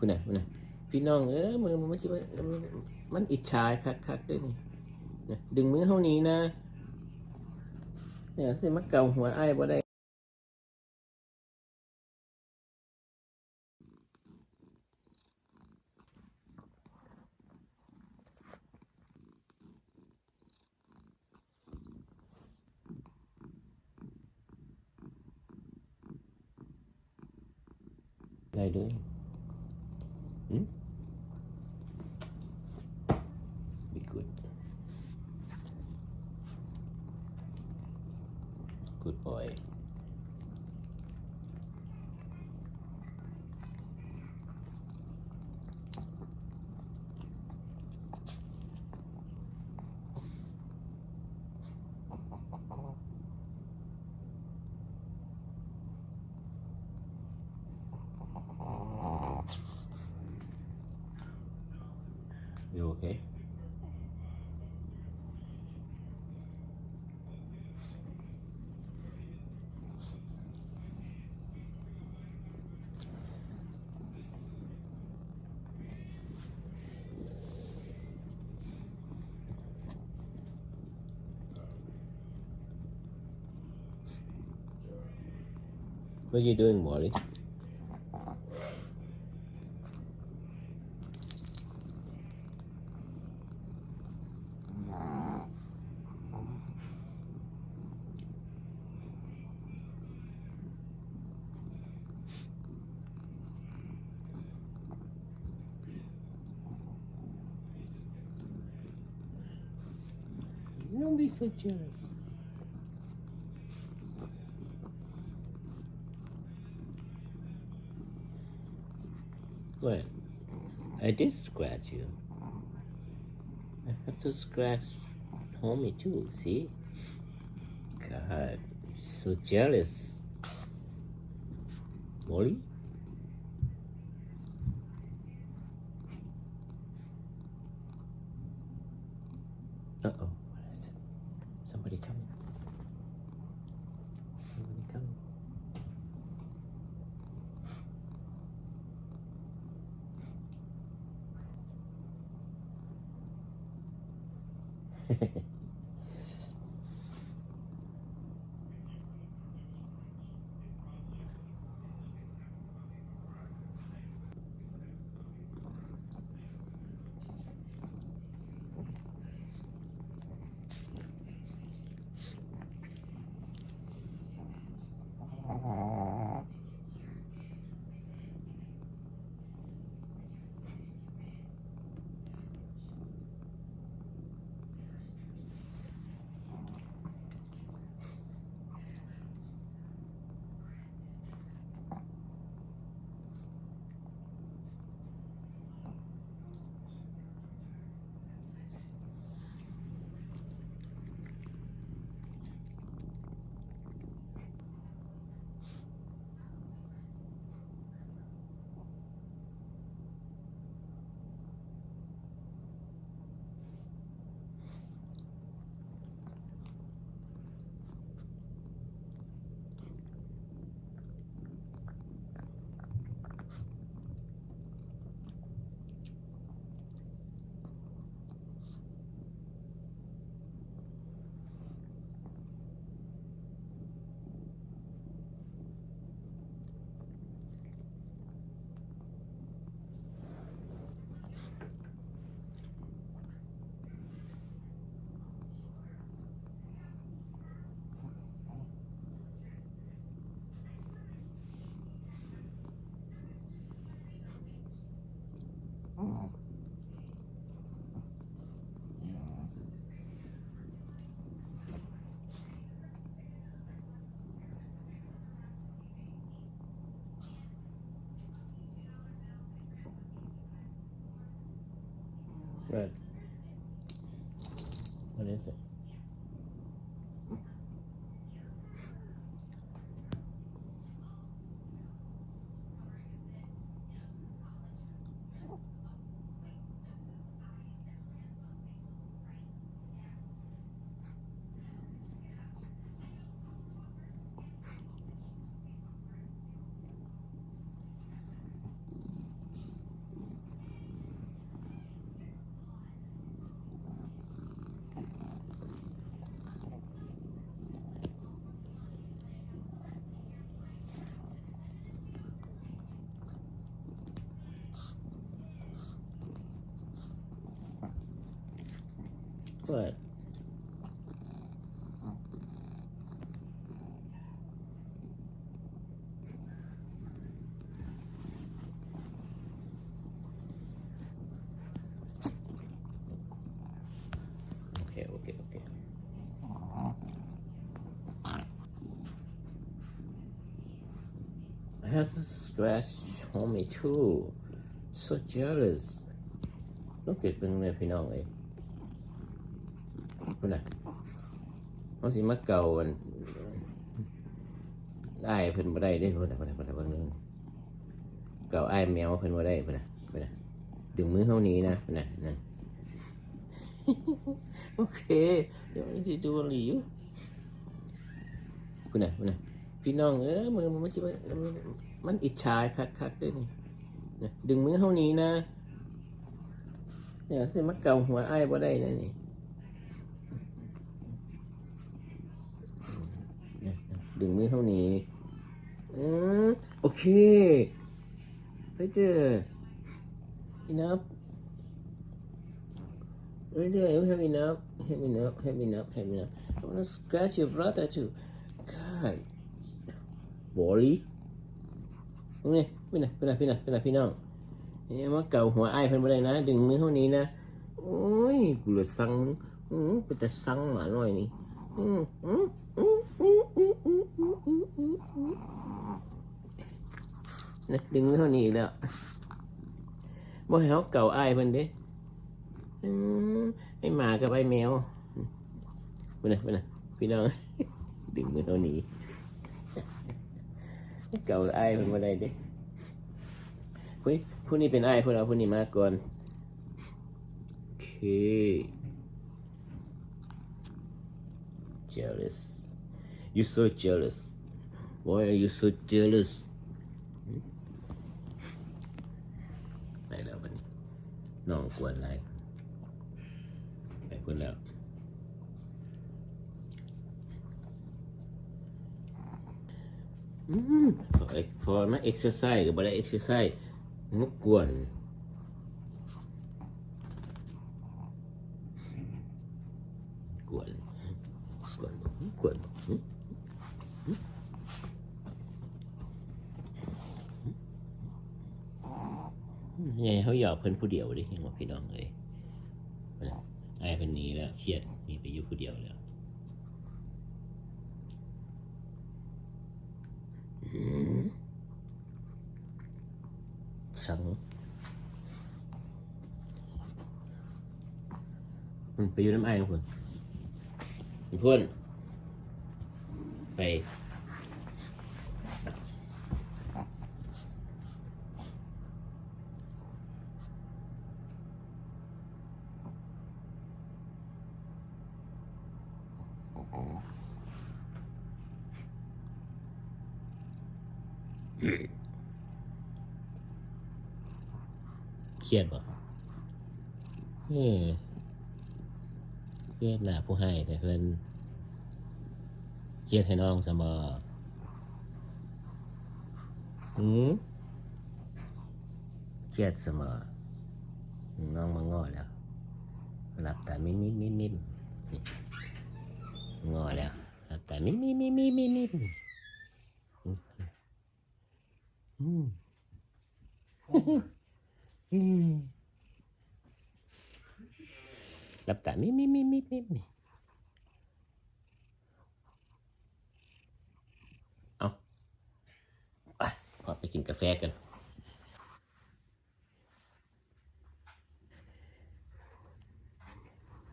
คุณน่ะคุณน่ะพี่น้องเออมือมันไม่ใช่ว่ามันอิจฉาคักคักๆด้วยนี่ดึงมือเท่านี้นะเนี่ยสิมาเกาหัวไอ้บ่ได้ได้ด้วย What are you doing, Wally? Don't be so jealous. What? I did scratch you. I have to scratch homie too, see? God, so jealous. Molly? Right. What is it? but okay, okay, okay. I have to scratch homie too. So jealous. Look at Bing Pinole. พี่น้องเอ้ยคุณน่ะมันสิมาเก่ากันได้เพิ่นบ่ได้เด้เพิ่นน่ะเพิ่นน่ะเพิ่นน่ะเบิ่งหนึงเก่าอ้ายแมวเพิ่นบ่ได้เพิ่นน่ะเพิ่นน่ะดึงมือเฮาหนี้นะเพิ่นน่ะนั่นโอเคเดี๋ยวสิดูหลีอยู่คุณน่ะคุณน่ะพี่น้องเอ้ยมือมันสิว่ามันอิจฉาคักๆเด้นี่นะดึงมือเฮาหนี้นะเนี่ยสิมาเกาหัวไอ้ายบ่ได้นะนี่เนี่ย ดึงมือเท่านี้อืมโอเคไปเจอพี่นับไปเจอ you have enough have enough have enough have enough I wanna scratch your brother too God บอลีตรงนี้พี่นะพี่นะพี่นะพี่นะพี่น้องเอ้ยมาเก่าหัวไอ้เพิ่นบ่ได้นะ ดึงมือเท่านี้นะ โอ้ย กูเลยสั่งอืมเป็นแต่สั่งหมาหน่อยนี่อืมอืมอืมอืมอือมอืมอืมอืมอืม นะดึงมือเท่านี้แล้วบ่ให้เขาเก่าอายเพิ่นเด้อไอหมากับไอแมวไปนะไปนะพี่น้อง ดึงมือเท่านี้เก่าไอ้ายเพิ่นบ่ได้เด้ผู้นี้ผู้นี้เป็นไอ้ายพวกเราผู้นี้มาก่อนโอเค jealous you so jealous Why are you so jealous? Mày đâu mày? Nó quên lại. Mày quên nào, Mm, for, for exercise, cái bà đây exercise. Nó quần. Quần. Quần. Quần. Quần. ยายเขาหยอกเพื่อนผู้เดียวได้ยังว่าพี่น้องเลยไอ้คนนี้แล้วเครียดมีไปอยู่ผู้เดียวแล้วสังมันไปอยู่น้ำไอ้ขอเพื่นเพิ่นไป เครียดบ่เออเครียดหนาผู้ให้แต่เพิ่นเครียดให้น้องเสมอหืมเครียดเสมอ น้องมางอแล้วหลับตามิมมิมมิมมิม งอแล้วหลับตามิมมิมมิมมิมมิมมิมอืมอืมหลับตามิมิมิมิมิมิเอาไปพอไปกินกาแฟกัน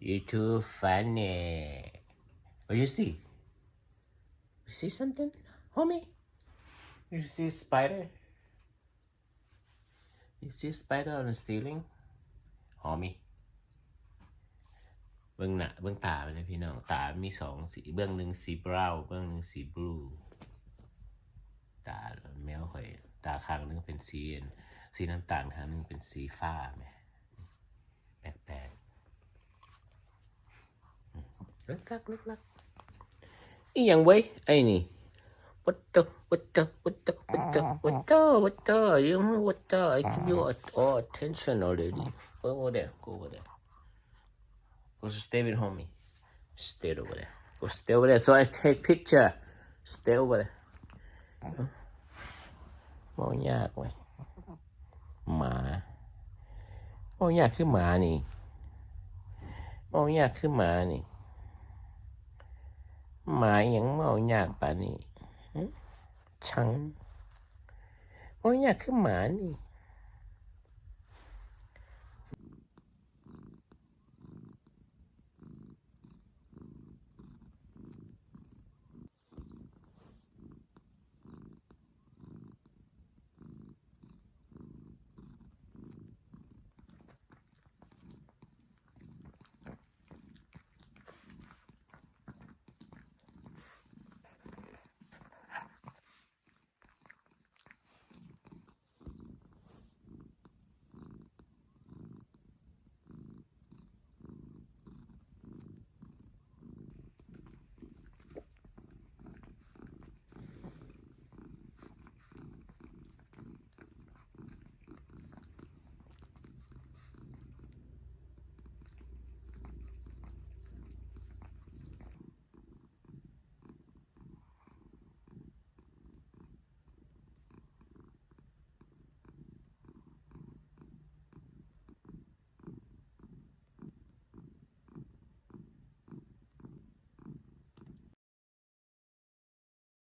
You too funny. What you see? You see something, homie? You see a spider? You see a spider on the ceiling? Homie. เบื้องหน้าเบื้องตาไปเลยพี่น้องตา มีสองสีเบื้องหนึ่งสีบราวน์เบื้องหนึ่งสีบลูตาแมวข่อย ตาข้างหนึงเป็นสีสีน้ำตาลข้างหนึงเป็นสีฟ้าแหมแปลกๆลึกลักลึกลัก อีหยังเว้ยไอ้นี่ What the what the what the what the what the what the you know what the I give you all attention already go over there go over there Go stay with homie. Stay over there. Go stay over there. So I take picture. Stay over there. มองยากเว้ยหมามองยากคือหมานี่มองยากคือหมานี่ หมาอย่างเมาอยากป่านนี้หึชังมอยากคือหมานี่